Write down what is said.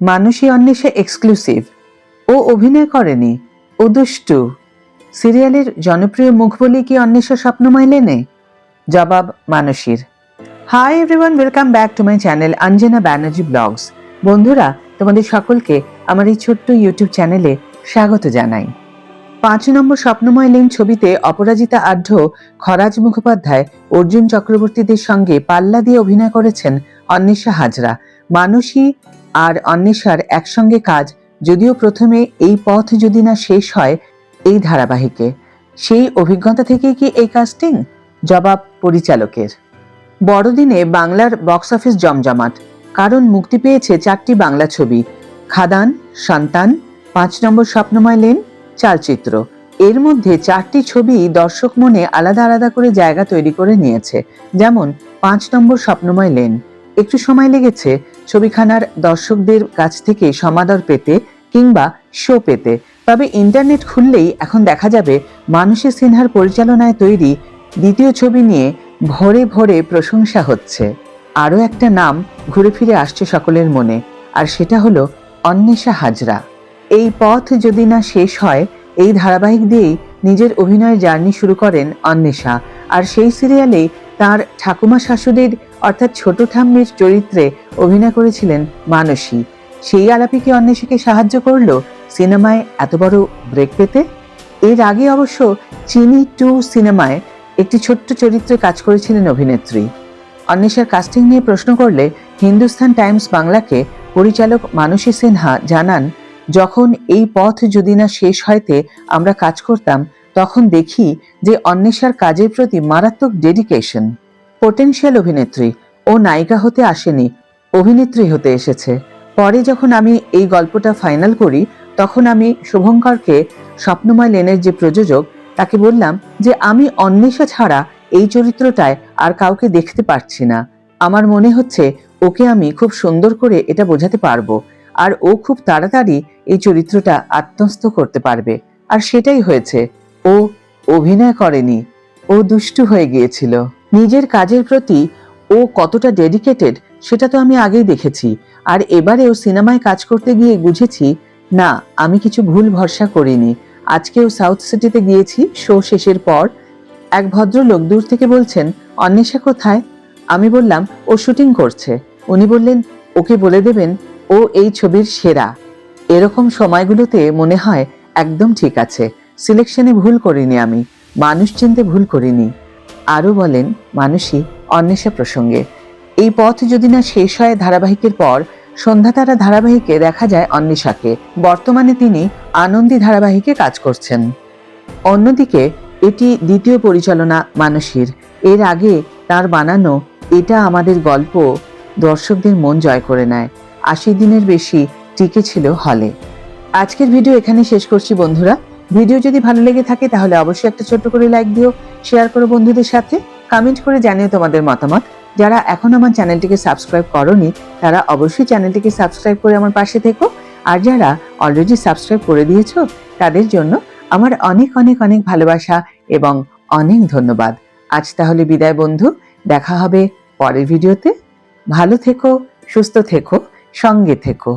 মানুষই অন্বেষে এক্সক্লুসিভ ও অভিনয় করেনি। ও দুষ্টু। সিরিয়ালের জনপ্রিয় মুখ বলে কি অন্বেষা স্বপ্নময় লেনে জবাব মানসীর hi everyone welcome back to my channel Anjana Banerjee vlogs বন্ধুরা, তোমাদের সকলকে আমার এই ছোট্ট ইউটিউব চ্যানেলে স্বাগত জানাই। পাঁচ নম্বর স্বপ্নময় লেন ছবিতে অপরাজিতা আঢ্য খরাজ মুখোপাধ্যায়, অর্জুন চক্রবর্তীদের সঙ্গে পাল্লা দিয়ে অভিনয় করেছেন অন্বেষা হাজরা। মানসী আর অন্বেষার একসঙ্গে কাজ, যদিও প্রথমে এই পথ যদি না শেষ হয়, এই ধারাবাহিকে। সেই অভিজ্ঞতা থেকে কি এই কাস্টিং জবাব পরিচালকের। বড়দিনে বাংলার বক্স অফিস জমজমাট। কারণ মুক্তি পেয়েছে চারটি বাংলা ছবি। খাদান, সন্তান, পাঁচ নম্বর স্বপ্নময় লেন, চালচিত্র। এর মধ্যে চারটি ছবি দর্শক মনে আলাদা আলাদা করে জায়গা তৈরি করে নিয়েছে। যেমন, পাঁচ নম্বর স্বপ্নময় লেন। একটু সময় লেগেছে ছবিখানার দর্শকদের কাছ থেকে সমাদর পেতে কিংবা শো পেতে। তবে ইন্টারনেট খুললেই এখন দেখা যাবে মানুষী সিনহার পরিচালনায় তৈরি দ্বিতীয় ছবি নিয়ে ভরে ভরে প্রশংসা হচ্ছে। আরও একটা নাম ঘুরে ফিরে আসছে সকলের মনে, আর সেটা হলো অন্বেষা হাজরা। এই পথ যদি না শেষ হয়, এই ধারাবাহিক দিয়েই নিজের অভিনয়ের জার্নি শুরু করেন অন্বেষা, আর সেই সিরিয়ালেই তার ঠাকুমা শাশুড়ির, অর্থাৎ ছোট ঠাম্মির চরিত্রে অভিনয় করেছিলেন মানসী। সেই আলাপিকে অন্বেষীকে সাহায্য করল সিনেমায় এত বড় ব্রেক পেতে। এর আগে অবশ্য চিনি টু সিনেমায় একটি ছোট্ট চরিত্রে কাজ করেছিলেন অভিনেত্রী। অন্বেষার কাস্টিং নিয়ে প্রশ্ন করলে হিন্দুস্তান টাইমস বাংলাকে পরিচালক মানসী সিনহা জানান, যখন এই পথ যদি না শেষ হয়তে আমরা কাজ করতাম তখন দেখি যে অন্বেষার কাজের প্রতি মারাত্মক ডেডিকেশন পোটেনশিয়াল অভিনেত্রী ও নায়িকা হতে আসেনি, অভিনেত্রী হতে এসেছে। পরে যখন আমি এই গল্পটা ফাইনাল করি, তখন আমি শুভঙ্করকে স্বপ্নময় লেনের যে প্রযোজক, তাকে বললাম যে আমি অন্বেষা ছাড়া এই চরিত্রটায় আর কাউকে দেখতে পারছি না। আমার মনে হচ্ছে ওকে আমি খুব সুন্দর করে এটা বোঝাতে পারব আর ও খুব তাড়াতাড়ি এই চরিত্রটা আত্মস্থ করতে পারবে। আর সেটাই হয়েছে। ও অভিনয় করেনি। ও দুষ্টু হয়ে গিয়েছিল। নিজের কাজের প্রতি ও কতটা ডেডিকেটেড সেটা তো আমি আগেই দেখেছি। আর এবারেও সিনেমায় কাজ করতে গিয়ে বুঝেছি, না, আমি কিছু ভুল ভরসা করিনি। আজকেও সাউথ সিটিতে গিয়েছি, শো শেষের পর। এক ভদ্রলোক দূর থেকে বলছেন, অন্বেষা কোথায়? আমি বললাম, ও শুটিং করছে। উনি বললেন, ওকে বলে দেবেন, ও এই ছবির সেরা। এরকম সময়গুলোতে মনে হয় একদম ঠিক আছে। সিলেকশনে ভুল করিনি আমি, মানুষ চিনতে ভুল করিনি। আরও বলেন, মানুষই অন্বেষা প্রসঙ্গে, এই পথ যদি না শেষ হয় ধারাবাহিকের পর, সন্ধ্যা তারা ধারাবাহিকে দেখা যায় অন্বেষাকে, বর্তমানে তিনি আনন্দী ধারাবাহিকে কাজ করছেন। অন্যদিকে, এটি দ্বিতীয় পরিচালনা মানসীর এর আগে তার বানানো এটা আমাদের গল্প দর্শকদের মন জয় করে নেয় আশি দিনের বেশি টিকে ছিল হলে। আজকের ভিডিও এখানে শেষ করছি বন্ধুরা। ভিডিও যদি ভালো লেগে থাকে, তাহলে অবশ্যই একটা ছোট্ট করে লাইক দিও শেয়ার করো বন্ধুদের সাথে কমেন্ট করে জানিও তোমাদের মতামত। যারা এখন আমার চ্যানেলটিকে সাবস্ক্রাইব করনি, তারা অবশ্যই চ্যানেলটিকে সাবস্ক্রাইব করে আমার পাশে থেকো। আর যারা অলরেডি সাবস্ক্রাইব করে দিয়েছ, তাদের জন্য আমার অনেক অনেক অনেক ভালোবাসা এবং অনেক ধন্যবাদ। আজ তাহলে বিদায় বন্ধু, দেখা হবে পরের ভিডিওতে। ভালো থেকো, সুস্থ থেকো, সঙ্গে থেকো।